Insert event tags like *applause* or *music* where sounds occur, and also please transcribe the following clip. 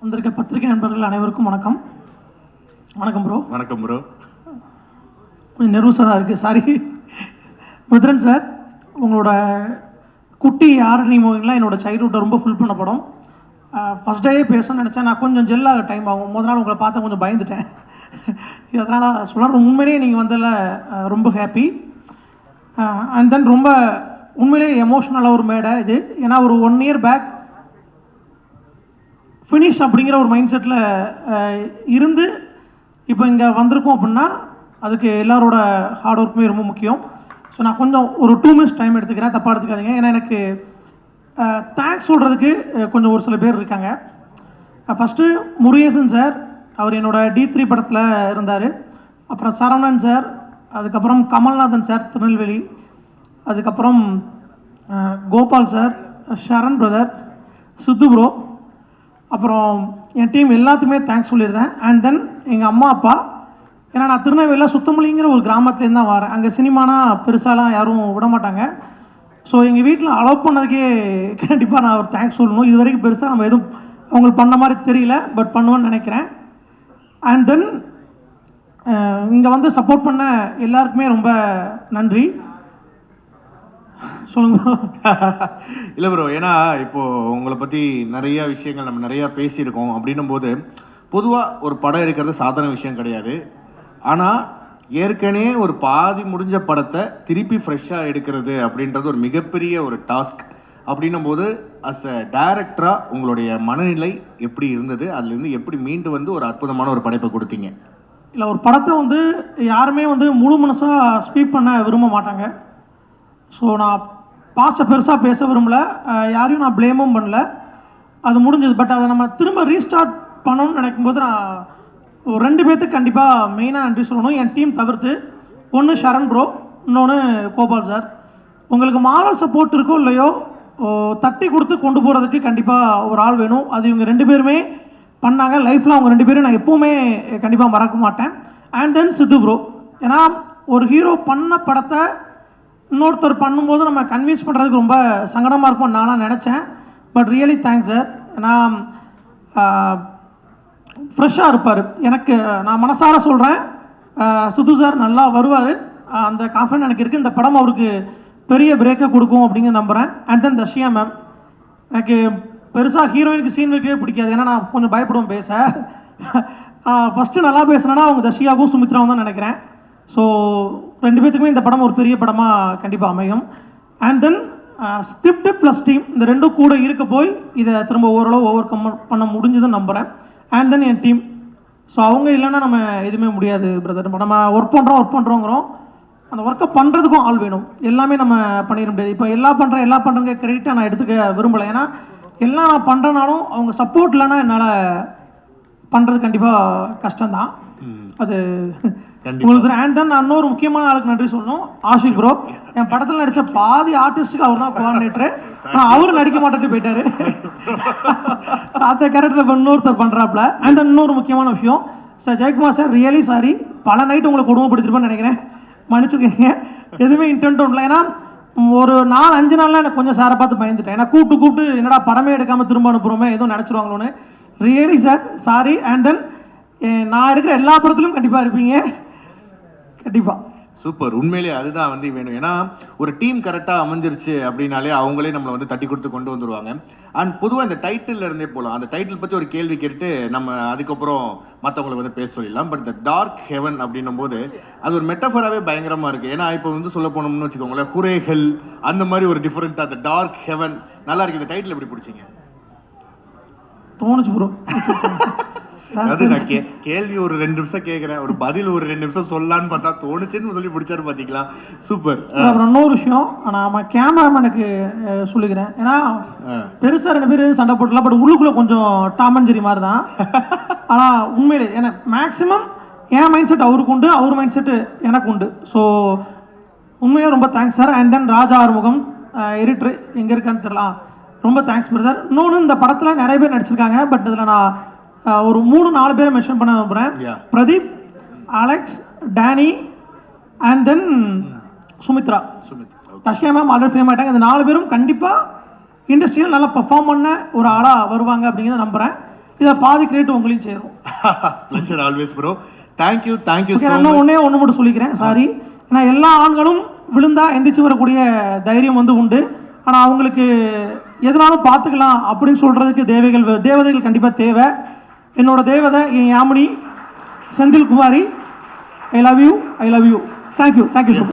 வந்திருக்க பத்திரிகை நண்பர்கள் அனைவருக்கும் வணக்கம். வணக்கம் ப்ரோ வணக்கம் ப்ரோ கொஞ்சம் நெர்வஸாக தான் இருக்குது சாரி மித்ரன் சார் உங்களோட குட்டி ஆரணி மூவிங்லாம் என்னோட சைல்ட்ஹுட்டை ரொம்ப ஃபுல் பண்ண படம் ஃபஸ்ட் டே பேசணும்னு நினச்சேன். நான் கொஞ்சம் ஜெல்லாக டைம் ஆகும். முதல் நாள் உங்களை பார்த்து கொஞ்சம் பயந்துட்டேன். அதனால் சொல்கிறேன் உண்மையிலேயே நீங்கள் வந்ததில் ரொம்ப ஹாப்பி அண்ட் தென் ரொம்ப உண்மையிலேயே எமோஷ்னலாக ஒரு மேடை இது. ஏன்னா ஒரு ஒன் இயர் பேக் ஃபினிஷ் அப்படிங்கிற ஒரு மைண்ட் செட்டில் இருந்து இப்போ இங்கே வந்திருக்கோம் அப்படின்னா அதுக்கு எல்லாரோட ஹார்ட் ஒர்க்குமே ரொம்ப முக்கியம். ஸோ நான் கொஞ்சம் ஒரு டூ மினிட்ஸ் டைம் எடுத்துக்கிறேன். தப்பாக எடுத்துக்காதீங்க. ஏன்னா எனக்கு தேங்க்ஸ் சொல்கிறதுக்கு கொஞ்சம் ஒரு சில பேர் இருக்காங்க. ஃபஸ்ட்டு முருகேசன் சார் அவர் என்னோட டி த்ரீ படத்தில் இருந்தார். அப்புறம் சரவணன் சார் அதுக்கப்புறம் கமல்நாதன் சார் திருநெல்வேலி. அதுக்கப்புறம் Gopal sir Sharan brother Siddhu bro அப்புறம் என் டீம் எல்லாத்துக்குமே தேங்க்ஸ் சொல்லியிருந்தேன். அண்ட் தென் எங்கள் அம்மா அப்பா ஏன்னா நான் திருநெல்வேலியில் சுத்தமல்லிங்கிற ஒரு கிராமத்துலேருந்து தான் வரேன். அங்கே சினிமானா பெருசாலாம் யாரும் விட மாட்டாங்க ஸோ எங்கள் வீட்டில் அலோவ் பண்ணதுக்கே கண்டிப்பாக நான் ஒரு தேங்க்ஸ் சொல்லணும். இது வரைக்கும் பெருசாக நம்ம எதுவும் அவங்களுக்கு பண்ண மாதிரி தெரியல பட் பண்ணுவேன்னு நினைக்கிறேன். அண்ட் தென் இங்கே வந்து சப்போர்ட் பண்ண எல்லாருக்குமே ரொம்ப நன்றி. சொல்லுங்க. இல்லை ப்ரோ ஏன்னா இப்போது உங்களை பற்றி நிறைய விஷயங்கள் நம்ம நிறையா பேசியிருக்கோம் அப்படின்னும் போது பொதுவாக ஒரு படம் எடுக்கிறது சாதாரண விஷயம் கிடையாது. ஆனால் ஏற்கனவே ஒரு பாதி முடிஞ்ச படத்தை திருப்பி ஃப்ரெஷ்ஷாக எடுக்கிறது அப்படின்றது ஒரு மிகப்பெரிய ஒரு டாஸ்க் அப்படின்னும் போது அஸ் அ டைரக்டராக உங்களுடைய மனநிலை எப்படி இருந்தது? அதுலேருந்து எப்படி மீண்டு வந்து ஒரு அற்புதமான ஒரு படைப்பை கொடுத்தீங்க? இல்லை ஒரு படத்தை வந்து யாருமே வந்து முழு மனசாக ஸ்பீக் பண்ண விரும்ப மாட்டாங்க. ஸோ நான் பாஸ்ட்டை பெருசாக பேச விரும்பல. யாரையும் நான் ப்ளேமும் பண்ணல. அது முடிஞ்சது. பட் அதை நம்ம திரும்ப ரீஸ்டார்ட் பண்ணணும்னு நினைக்கும் போது நான் ஒரு ரெண்டு பேர்த்துக்கு கண்டிப்பாக மெயினாக நன்றி சொல்லணும். என் டீம் தவிர்த்து ஒன்று ஷரண் ப்ரோ இன்னொன்று கோபால் சார் உங்களுக்கு மாரல் சப்போர்ட் இருக்கோ இல்லையோ தட்டி கொடுத்து கொண்டு போகிறதுக்கு கண்டிப்பாக ஒரு ஆள் வேணும். அது இவங்க ரெண்டு பேருமே பண்ணாங்க. லைஃப்பில் அவங்க ரெண்டு பேரும் நான் எப்போவுமே கண்டிப்பாக மறக்க மாட்டேன். அண்ட் தென் சித்து ப்ரோ ஏன்னா ஒரு ஹீரோ பண்ண படத்தை இன்னொருத்தர் பண்ணும்போது நம்ம கன்வின்ஸ் பண்ணுறதுக்கு ரொம்ப சங்கடமாக இருக்கும் நானாக நினச்சேன். பட் ரியலி தேங்க்ஸ் சார் நான் ஃப்ரெஷ்ஷாக இருப்பார். எனக்கு நான் மனசார சொல்கிறேன் சுது சார் நல்லா வருவார். அந்த கான்ஃபிடன்ட் எனக்கு இருக்குது இந்த படம் அவருக்கு பெரிய பிரேக்கை கொடுக்கும் அப்படிங்க நம்புகிறேன் அண்ட் தென் தஷியா மேம் எனக்கு பெருசாக ஹீரோயினுக்கு சீன் வைக்கவே பிடிக்காது. ஏன்னா நான் கொஞ்சம் பயப்படுவேன் பேச. ஃபஸ்ட்டு நல்லா பேசுனேன்னா அவங்க தஷியாவும் சுமித்ராவும் தான் நினைக்கிறேன். ஸோ ரெண்டு பேத்துக்குமே இந்த படம் ஒரு பெரிய படமாக கண்டிப்பாக அமையும். And then script plus team இந்த ரெண்டும் கூட இருக்க போய் இதை திரும்ப ஓரளவு ஓவர் கம் பண்ண முடிஞ்சதுன்னு நம்புகிறேன் அண்ட் தென் என் டீம் ஸோ அவங்க இல்லைன்னா நம்ம எதுவுமே முடியாது பிரதர் நம்ம ஒர்க் பண்ணுறோம் ஒர்க் பண்ணுறோங்கிறோம் அந்த ஒர்க்கை பண்ணுறதுக்கும் ஆள் வேணும். எல்லாமே நம்ம பண்ணிட முடியாது. இப்போ எல்லா பண்ணுறேன் எல்லா பண்ணுறங்க கிரெடிட்டாக நான் எடுத்துக்க விரும்பலை. ஏன்னா எல்லாம் நான் பண்ணுறனாலும் அவங்க சப்போர்ட் இல்லைன்னா என்னால் பண்ணுறது கண்டிப்பாக கஷ்டம்தான். அது. உங்களுக்கு அண்ட் தென் நான் இன்னொரு முக்கியமான ஆளுக்கு நன்றி சொல்லணும். ஆஷிக் ப்ரோ என் படத்தில் நடித்த பாதி ஆர்டிஸ்ட்டுக்கு அவர் தான் கோஆர்டினேட்டர் ஆனால் அவர் நடிக்க மாட்டேன்ட்டு போயிட்டாரு. அந்த கேரக்டர் இப்போ இன்னொருத்தர் பண்ணுறாப்புல அண்ட் இன்னொரு முக்கியமான விஷயம் sir Jayakumar sir really sorry பல நைட் உங்களை கொடுமைப்படுத்திருப்பேன்னு நினைக்கிறேன். மன்னிச்சுக்கோங்க. எதுவுமே இன்டென்ட் இல்லை. ஏன்னா ஒரு நாலு அஞ்சு நாள்லாம் எனக்கு கொஞ்சம் சாரை பார்த்து பயந்துட்டேன். ஏன்னா கூப்பிட்டு கூப்பிட்டு என்னடா படமே எடுக்காமல் திரும்ப அனுப்புகிறோமே எதுவும் நினச்சிருவாங்களோன்னு. Really sir sorry and then நான் எடுக்கிற எல்லா படத்துலையும் கண்டிப்பாக இருப்பீங்க. கண்டிப்பாக சூப்பர் உண்மையிலேயே அதுதான் வந்து வேணும். ஏன்னா ஒரு டீம் கரெக்டாக அமைஞ்சிருச்சு அப்படின்னாலே அவங்களே நம்மளை வந்து தட்டி கொடுத்து கொண்டு வந்துருவாங்க. அண்ட் பொதுவாக இந்த டைட்டில் இருந்தே போகலாம் அந்த டைட்டில் பற்றி ஒரு கேள்வி கேட்டு நம்ம அதுக்கப்புறம் மற்றவங்களை வந்து பேச சொல்லிடலாம். பட் இந்த டார்க் ஹெவன் அப்படின்னும் போது அது ஒரு மெட்டஃபராகவே பயங்கரமாக இருக்குது ஏன்னா இப்போ வந்து சொல்ல போனோம்னு வச்சுக்கோங்களேன். ஹுரே ஹெல் அந்த மாதிரி ஒரு டிஃப்ரெண்ட்டாக அந்த டார்க் ஹெவன் நல்லா இருக்குது இந்த டைட்டில் எப்படி பிடிச்சிங்க? தோணுச்சு ப்ரோ அதாவது நான் கே கேள்வி ஒரு ரெண்டு நிமிஷம் கேட்குறேன் ஒரு பதில் ஒரு ரெண்டு நிமிஷம் சொல்லலான்னு பார்த்தா தோணுச்சுன்னு சொல்லி பிடிச்சாரு பார்த்தீங்களா சூப்பர். அப்புறம் இன்னொரு விஷயம். நான் கேமராமேனுக்கு சொல்லிக்கிறேன். ஏன்னா பெருசாக ரெண்டு பேர் சண்டை போட்டுலாம் பட் உள்ளுக்குள்ளே கொஞ்சம் டாமஞ்சேரி மாதிரி தான் *laughs* ஆனால் உண்மையிலே எனக்கு மேக்ஸிமம் என் மைண்ட் செட் அவருக்கு உண்டு அவர் மைண்ட் செட்டு எனக்கு உண்டு. ஸோ உண்மையாக ரொம்ப thanks sir and then Raja Arumugam editor எங்கே இருக்கான்னு தெரியலாம். ரொம்ப தேங்க்ஸ் பிரதர் இன்னொன்று இந்த படத்தில் நிறைய பேர் நடிச்சிருக்காங்க. பட் இதில் நான் ஒரு மூணு நாலு பேரை மென்ஷன் பண்ண விரும்புகிறேன். Pradeep Alex Danny and then Sumithra. Sumit தஷ்யா ma'am already fame ஆகிட்டாங்க இந்த நாலு பேரும் கண்டிப்பாக இண்டஸ்ட்ரியில் நல்லா பெர்ஃபார்ம் பண்ண ஒரு ஆளாக வருவாங்க அப்படிங்கிறத நம்புகிறேன் இதை பாதி கிரெடிட் உங்களையும் சேரும். Pleasure always bro thank you thank you நான் ஒன்றே ஒன்று மட்டும் சொல்லிக்கிறேன். சாரி ஏன்னா எல்லா ஆண்களும் விழுந்தா எந்திரிச்சு வரக்கூடிய தைரியம் வந்து உண்டு. ஆனால் அவங்களுக்கு எதனாலும் பார்த்துக்கலாம் அப்படின்னு சொல்கிறதுக்கு தேவைகள் வே- தேவதைகள் கண்டிப்பாக தேவை. என்னோட தேவதை என் Yamini Senthil Kumari I love you I love you thank you thank you sir